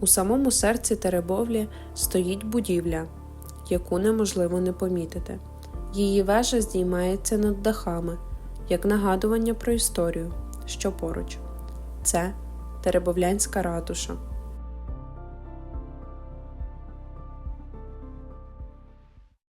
У самому серці Теребовлі стоїть будівля, яку неможливо не помітити. Її вежа здіймається над дахами, як нагадування про історію, що поруч. Це Теребовлянська ратуша.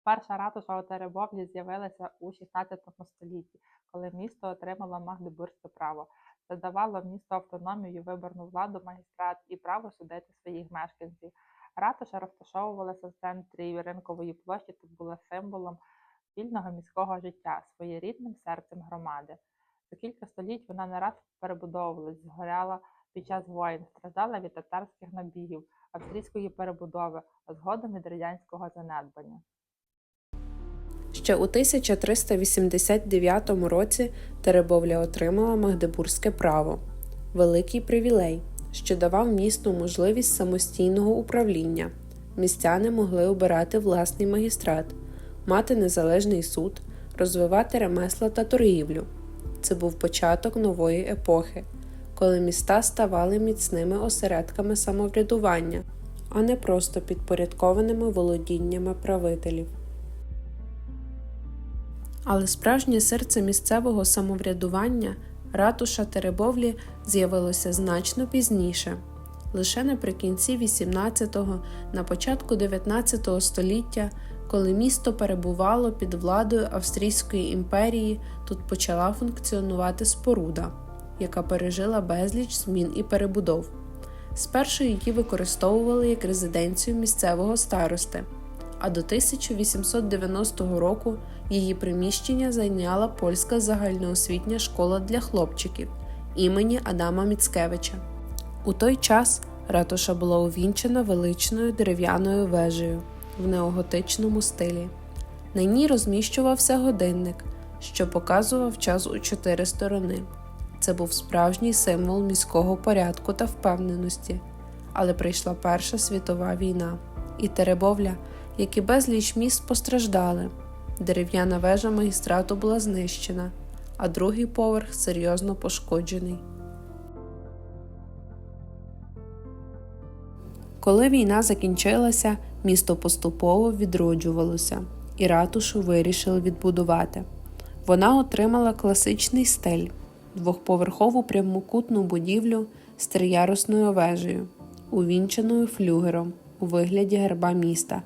Перша ратуша у Теребовлі з'явилася у 16 столітті, коли місто отримало Магдебурзьке право. Це давало місту автономію, виборну владу, магістрат і право судити своїх мешканців. Ратуша розташовувалася в центрі ринкової площі та була символом вільного міського життя, своєрідним серцем громади. За кілька століть вона не раз перебудовувалась, згоряла під час воїн, страждала від татарських набігів, австрійської перебудови, а згодом від радянського занедбання. Ще у 1389 році Теребовля отримала Магдебурзьке право великий привілей, що давав місту можливість самостійного управління. Містяни могли обирати власний магістрат, мати незалежний суд, розвивати ремесла та торгівлю. Це був початок нової епохи, коли міста ставали міцними осередками самоврядування, а не просто підпорядкованими володіннями правителів. Але справжнє серце місцевого самоврядування ратуша Теребовлі з'явилося значно пізніше. Лише наприкінці 18-го, на початку 19 століття, коли місто перебувало під владою Австрійської імперії, тут почала функціонувати споруда, яка пережила безліч змін і перебудов. Спершу її використовували як резиденцію місцевого старости, а до 1890 року її приміщення зайняла польська загальноосвітня школа для хлопчиків імені Адама Міцкевича. У той час ратуша була увінчена величною дерев'яною вежею в неоготичному стилі. На ній розміщувався годинник, що показував час у чотири сторони. Це був справжній символ міського порядку та впевненості. Але прийшла Перша світова війна, і Теребовля, як і безліч міст постраждали. Дерев'яна вежа магістрату була знищена, а другий поверх серйозно пошкоджений. Коли війна закінчилася, місто поступово відроджувалося, і ратушу вирішили відбудувати. Вона отримала класичний стиль двохповерхову прямокутну будівлю з триярусною вежею, увінченою флюгером у вигляді герба міста.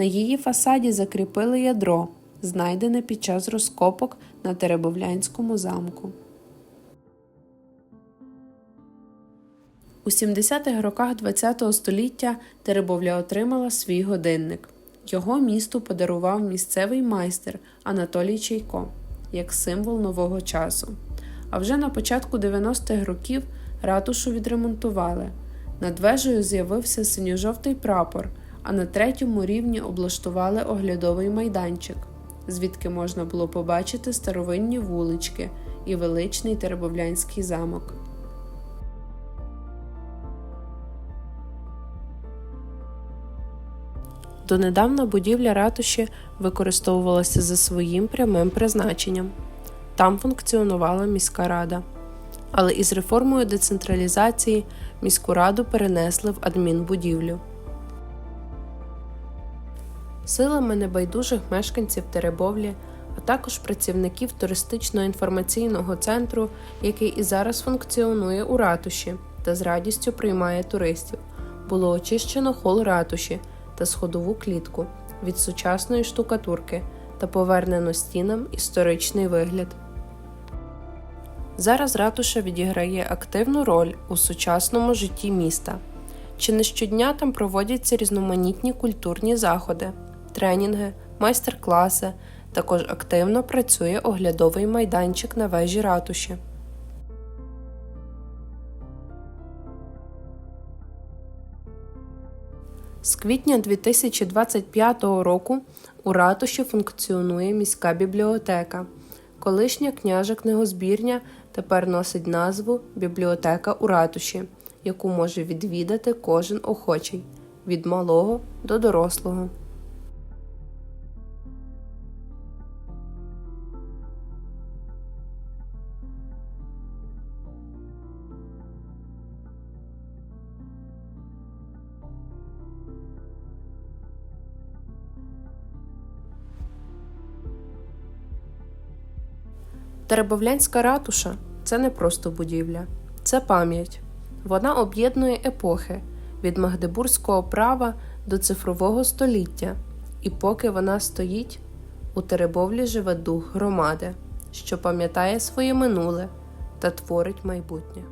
На її фасаді закріпили ядро, знайдене під час розкопок на Теребовлянському замку. У 70-х роках ХХ століття Теребовля отримала свій годинник. Його місту подарував місцевий майстер Анатолій Чайко як символ нового часу. А вже на початку 90-х років ратушу відремонтували. Над вежею з'явився синьо-жовтий прапор, а на третьому рівні облаштували оглядовий майданчик, звідки можна було побачити старовинні вулички і величний Теребовлянський замок. Донедавна будівля ратуші використовувалася за своїм прямим призначенням. Там функціонувала міська рада. Але із реформою децентралізації міську раду перенесли в адмінбудівлю. Силами небайдужих мешканців Теребовлі, а також працівників туристично-інформаційного центру, який і зараз функціонує у ратуші та з радістю приймає туристів, було очищено хол ратуші та сходову клітку від сучасної штукатурки та повернено стінам історичний вигляд. Зараз ратуша відіграє активну роль у сучасному житті міста. Чи не щодня там проводяться різноманітні культурні заходи, тренінги, майстер-класи, також активно працює оглядовий майданчик на вежі ратуші. З квітня 2025 року у ратуші функціонує міська бібліотека. Колишня княжа книгозбірня тепер носить назву Бібліотека у ратуші, яку може відвідати кожен охочий від малого до дорослого. Теребовлянська ратуша це не просто будівля, це пам'ять. Вона об'єднує епохи від магдебурзького права до цифрового століття, і поки вона стоїть, у Теребовлі живе дух громади, що пам'ятає своє минуле та творить майбутнє.